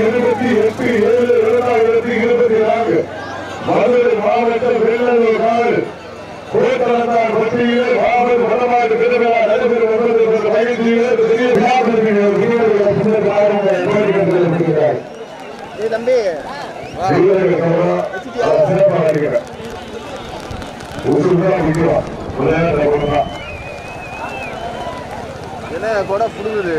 இருபத்தி எட்டு ஏழு இரண்டாயிரத்தி இருபத்தி நான்கு மதுரை மாவட்டம் நாடு கோட்டரத்தார் மாவட்ட வடமாடு திருவிழா நடைபெறும் என்பது ஒரு பெரிய தம்பி சிறப்பாக கொடை புடுங்குது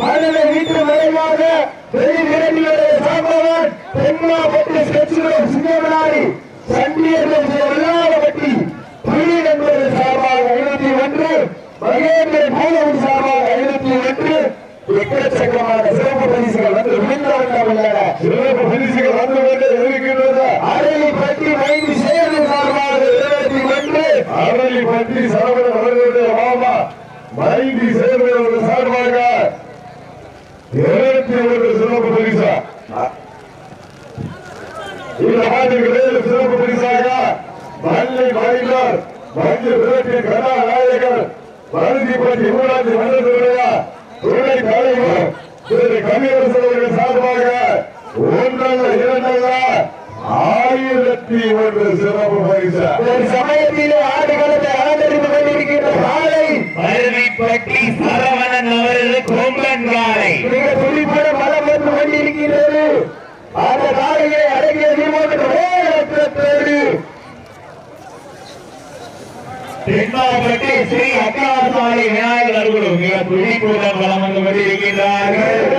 மண்ணை வீட்டு மறைவாக வெளி விரலினுடைய சாம்பவான் தென்மாப்பட்டு ஸ்கெட்சுடன் சிங்கமனாரி சண்டியர்கள் வெள்ளாளப்பட்டி புலி என்பது சார்பாக ஐநூத்தி ஒன்று மகேந்திர பூலவன் சார்பாக ஐநூத்தி ஒன்று. எக்கச்சக்கமான சிறப்பு பரிசுகள் வந்து விழுந்தவர்கள் உள்ளன சிறப்பு பரிசுகள் வந்து கொண்டு இருக்கின்றது அரளி பட்டி மைந்து சேர்ந்து சார்பாக இருபத்தி ஒன்று. அரளி சரவணன் அவர்களுடைய மாமா. மைந்தி சேர்ந்தவர்கள் சார்பாக இருபத்தி ஒன்று சிறப்பு பரிசா. இந்த ஆண்டுகளில் சிறப்பு பரிசாக மல்லை மயிலார் மஞ்சள் விரட்டின் கதாநாயகர் மருதிப்பட்டி ஊராட்சி மன்றத்தினுடைய துணை தலைவர் திரு கவியரசு அவர்கள் சார்பாக ஒன்றல்ல இரண்டல்ல ஆயிரத்தி ஒன்று சிறப்பு பரிசு. ஒரு சமயத்திலே ஆடுகளத்தை ஆதரித்து கொண்டிருக்கின்ற காலை பருவிப்பட்டி சரவணன் அவரது கொம்பன் காலை. துடிப்புட மலம் வந்து கொண்டிருக்கிறது. அந்த காலையை அடங்கிய நிர்வாகத்தோடு தென்மாவட்டி ஸ்ரீ அக்காசாலை விநாயகர் மிக துடிப்புடன் வளம் வந்து கொண்டிருக்கின்றார்கள்.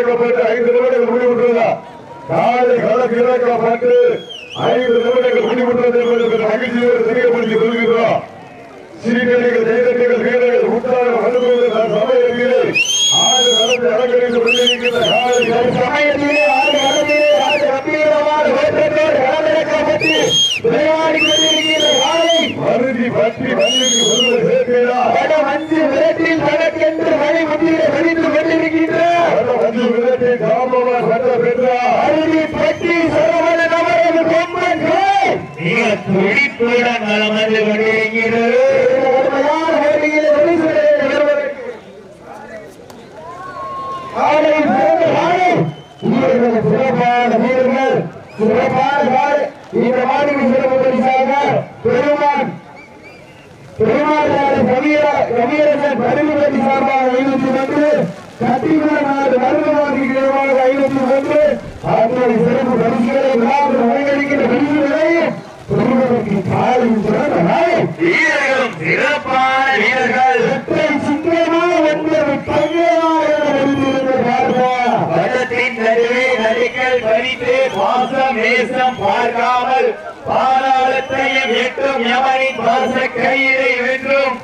இறக்கப்பட்டு ஐந்து நிமிடங்கள் முடிவுற்றதா காலை ஐந்து நிமிடங்கள் முடிவுற்றது மகிழ்ச்சியோடு தெரியப்படுத்திக் கொள்கிறோம் வீரர்கள் அனுபவங்கள் சமயத்திலே ஆறு களத்தை அலங்கரித்து கொண்டிருக்கின்ற காலை சமயத்திலே ஆறு களத்திலே ஆறு களமிறக்கப்பட்டு விளையாடி கொண்டிருக்கிற காலை மருதி பற்றி மண்ணிற்கு ஒருவர் சேர்க்கிறார் படம் அஞ்சு விரட்டில் தனக்கென்று மழை முன்னிலை கொண்டிருக்கின்ற சட்ட பட்டி சரவண நபரது கொம்பன் மிக துடிப்புடன் நலம் வந்து கொண்டிருக்கிறது கடுமையான போட்டியில் வெற்றி பெறுவதற்கு காலை சிறந்த காலை வீரர்கள் சிறப்பான வீரர்கள் சிறப்பான காலை இந்த மாநில சிறப்பு பரிசாக பெருமான் பெருமாள் கவியரசன் பரிந்துரை சார்பாக ஐநூத்தி ஒன்று கட்டிமன்ற நாடு மருத்துவமனைக்கு நிர்வாக ஐநூத்தி ஒன்று அத்தனை சிறப்பு பரிசுகளை விழாவில் வழங்கலிக்கின்ற பரிசுகளையும் பெருமனுக்கு காலையும் சிறந்த நாள் வீரர்களும் சிறப்பான வீரர்கள் ஒற்றை சிங்கமாக ஒன்பது கையமாக வருந்திருந்த பார்ப்பா படத்தின் நடுவே நடிகள் பறித்து பாசம் நேசம் பார்க்காமல் பாதாளத்தையும் எட்டும் யமனின் பாச கையிலை வென்றும்?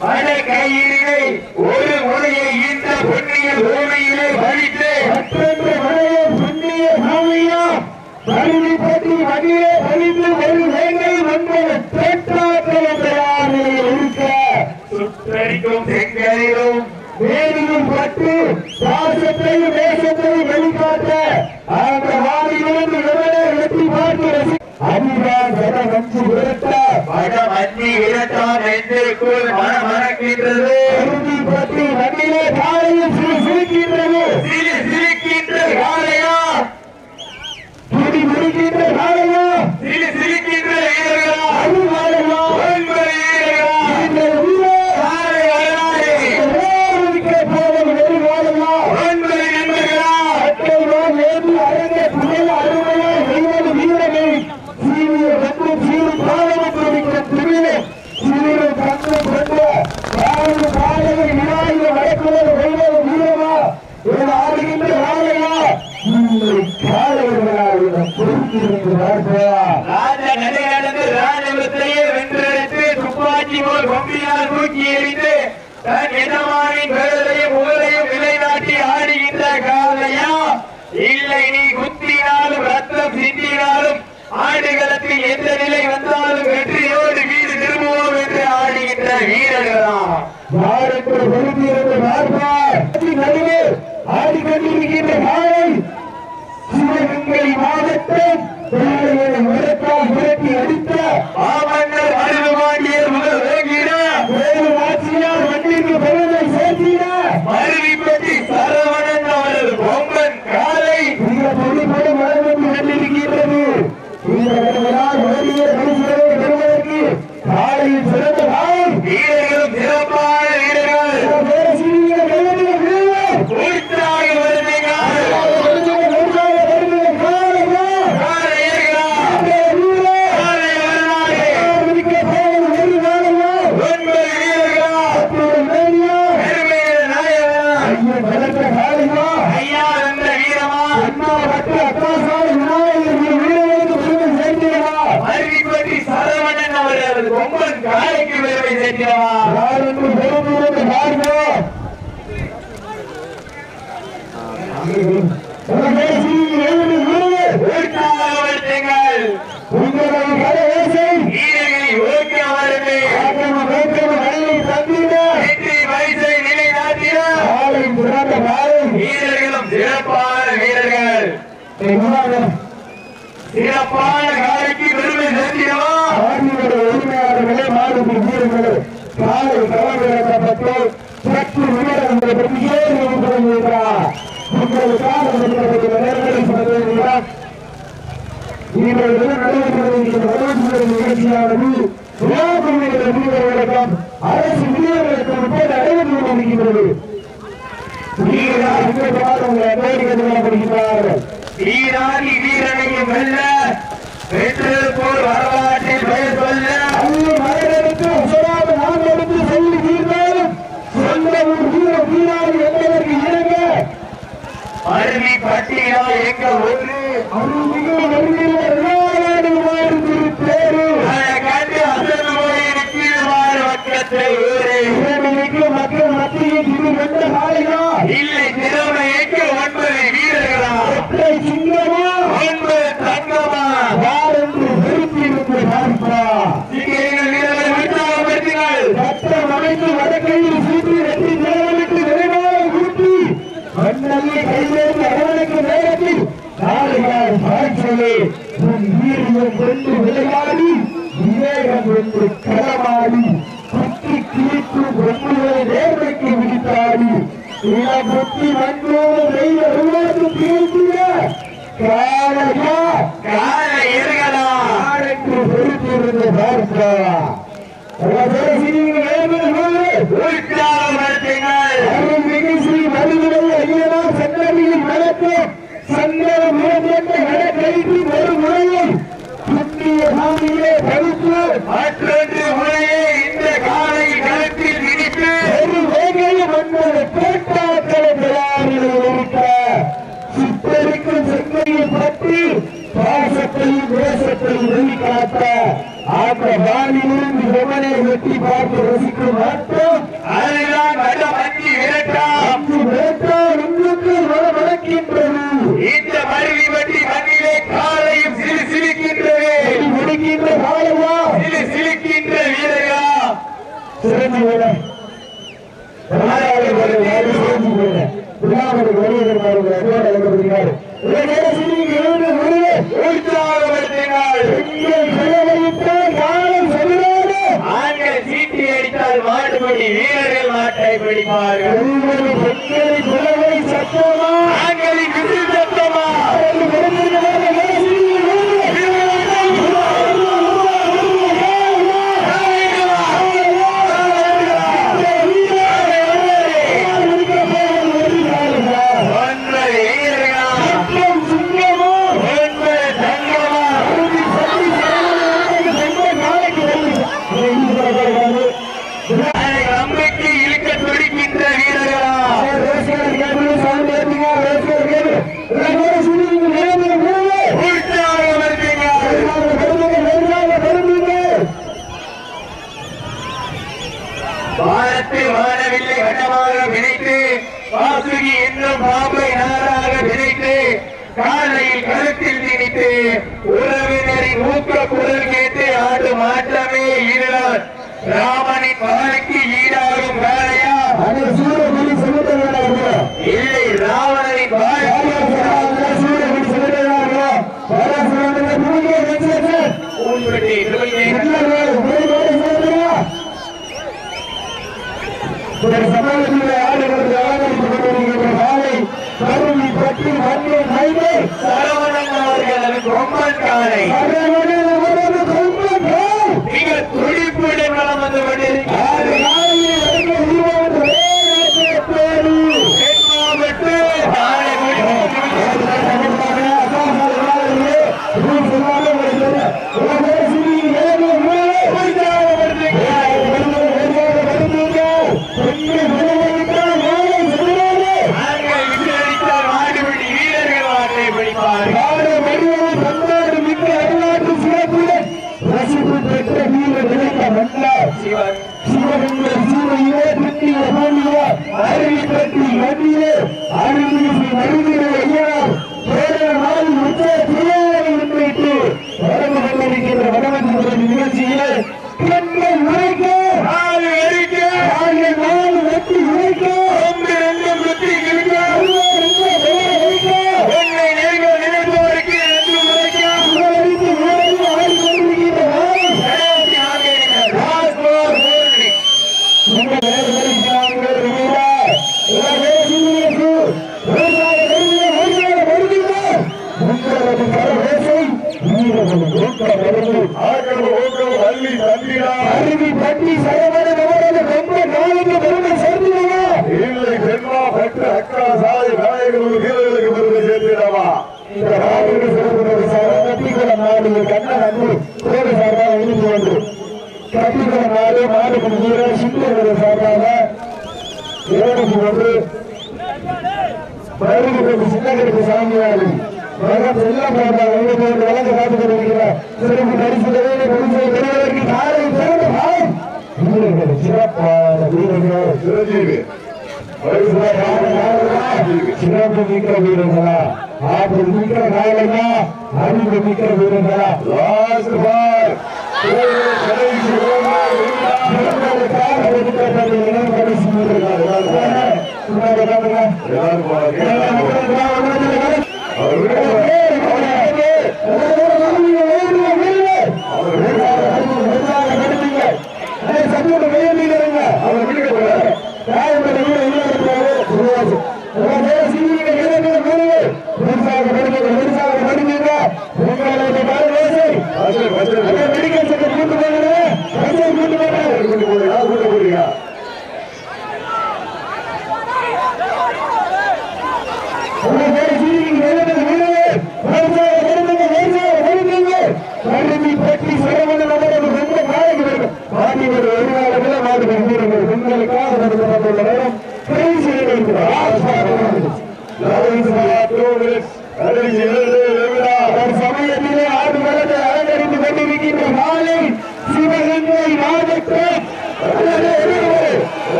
பல கயிறை ஒரு முறையை இந்த புண்ணிய பூமியிலே பறித்து மற்றொன்று மழைய புண்ணிய சாமியா பருதி பற்றி மகிழே பறித்து ஒரு வேங்கை வந்தது தேற்றாற்றல் என்ற சுற்றடிக்கும் செங்கலிலும் வேதியும் பட்டு பாசத்தையும் தேசத்தையும் வெளிக்காட்ட அந்த வாரிலிருந்து எவனே வெற்றி பார்த்து ரசி அதுதான் ஜன வஞ்சி விரட்ட படம் அஞ்சி விரட்டான் நெஞ்சுக்குள் மனமறக்கின்றது பருதி சிவகங்கை மாவட்டம் காலையை முரட்டால் முரட்டி அடித்த மாமன்னர் அருள்வாண்டியர் முதல் வேகிற வேறு ஆட்சியார் மண்ணிற்கு பெருமை சேர்த்திட மருவிப்பட்டி சரவணன் அவரது பொங்கன் காலை இந்த பொதுப்பட வளர்ந்து கொண்டிருக்கின்றது இந்த விழாவில் ஓடிய பரிசுகளை பெறுவதற்கு காலையில் சிறந்த காலை வீரர்களும் சிறப்பான வீரர்கள் பேசிய கைதிக வீரர் உற்சாக வருவீர்கள் காலை ஏறுகிறா காலை வரலாறு ஒன்பது வீரர்களா பெருமையில் நாயகனா ஐயா என்ற வீரமா மருவிப்பட்டி சரவணன் அவரது பொங்கன் காலைக்கு பெருமை சேர்க்கிறவா உற்சாக வருத்துங்கள் வீரர்களை ஊக்க வருது வெற்றி பரிசை நிலைநாட்டிட வீரர்களும் சிறப்பான வீரர்கள். சிறப்பான காலைக்கு பெருமை சேர்க்கிறவா உரிமையாளர்களே மாடு வீரர்களே காலை சற்று வீரர்களை பற்றியே உங்களுக்காக வீரர்களுக்கும் அரசு வீரர்களுக்கும் இப்போது நடைபெற்று கொண்டிருக்கிறது வீரர்கள் இன்றைக்கு உங்களை அமெரிக்கப்படுகிறார்கள் வீராதி வீரனையும் வெல்ல வென்று போல் வரலாற்றில் மண்ணல்லி கைவேறு அரவணைக்கு நேரத்தில் நாளையார் பாய்ச்சலே உன் வீரியம் கொண்டு விளையாடி விவேகம் என்று களமாடி பற்றி கிழித்து ஒன்றுகளை நேர்மைக்கு விழித்தாடி இள புத்தி மண்ணோடு தெய்வ உருவாக்கு தீர்த்திய காலையா கால இருகளா காலைக்கு பொறுத்திருந்து பார்ப்பா. உற்சாகப்படுத்துங்கள் நடக்கும் சங்கர முகமன்ற ஒரு முறையை புண்ணிய பூமியிலே பறித்து மற்றொன்று முறையே இந்த காலை கழுத்தில் இடித்து ஒரு வேகைய மன்னர் பேட்டாக்களை தயாரில் இருக்க சித்தரிக்கும் செங்கையை பற்றி பாசத்தையும் தேசத்தையும் வெளிக்காட்ட அந்த வானிலிருந்து எவனை வெட்டி பார்த்து ரசிக்கும் மட்டும் மாட்டுப்படி வீரர்கள் மாட்டை பிடிப்பார்கள் ஒவ்வொரு பெண்களை குலவை சத்தமா ஆண்களின் உறவினரின் ஊக்க குரல் கேட்டு ஆடும் மாற்றமே ஈடுதான் ராமனின் மகனுக்கு ஈடாகும் வேலையா அது ராவணனின் வாழ்க்கை உன்னுடைய இருபத்தி சரவணன் அவர்களது கொம்பன் பெண்கள் அவர் வீட்டுக்கு போறாரு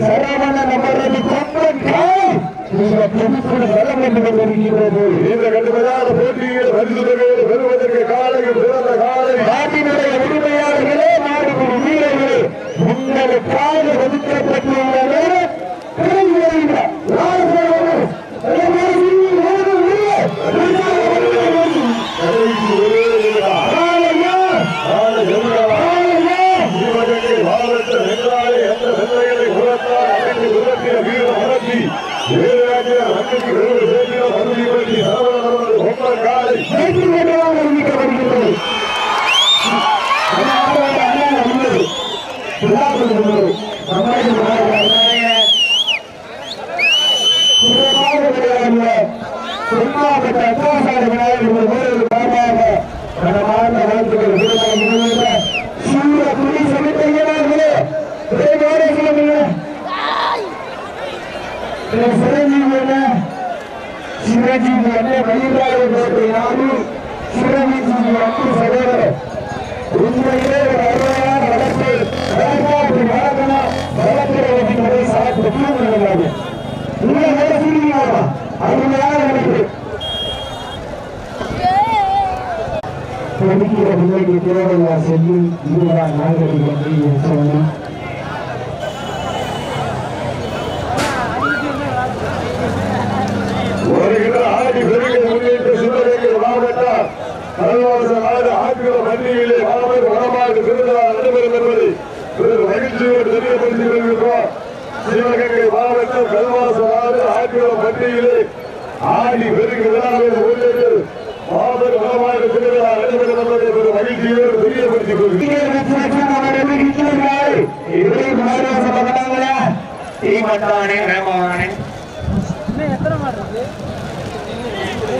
சரவண நபரது கொம்பன் கால் இந்த குறிப்பிட சரம் என்று வருகிறது இந்த கட்டுமையான போட்டியில் பரிசுத்தகை வருவதற்கு காலையும் சிறந்த காலம் நாட்டினுடைய உரிமையாளர்களே நாட்டின் வீரர்களே உங்களுக்காக ஒதுக்கப்பட்டுள்ள அன்பு சகோதரர். உண்மையிலே ஒரு அருமையான நடத்தை தற்காப்பு நடக்கணும் வளர்க்கிறவர்கள் முறை சாப்பிட்டு கூறுகிறாங்க உங்களை சீரியமா அருமையான நடத்தை படிக்கிற பிள்ளைக்கு தேவையா செல்லி இதுதான் நாங்கள் பற்றி சொல்லி ஒரு கிலோ ஆடி பெருகிற மகிழ்ச்சியோடு தெரியப்படுத்திக் கொள்கின்றோம் சிவகங்கை மாவட்டம் கல்வாசலாறு ஆட்சியோட பட்டியலே ஆடி பெருகு விழாவில் உள்ளது மாபெரும் வளமான திருவிழா நடைபெறுவதை ஒரு மகிழ்ச்சியோடு தெரியப்படுத்திக் கொள்கிறேன்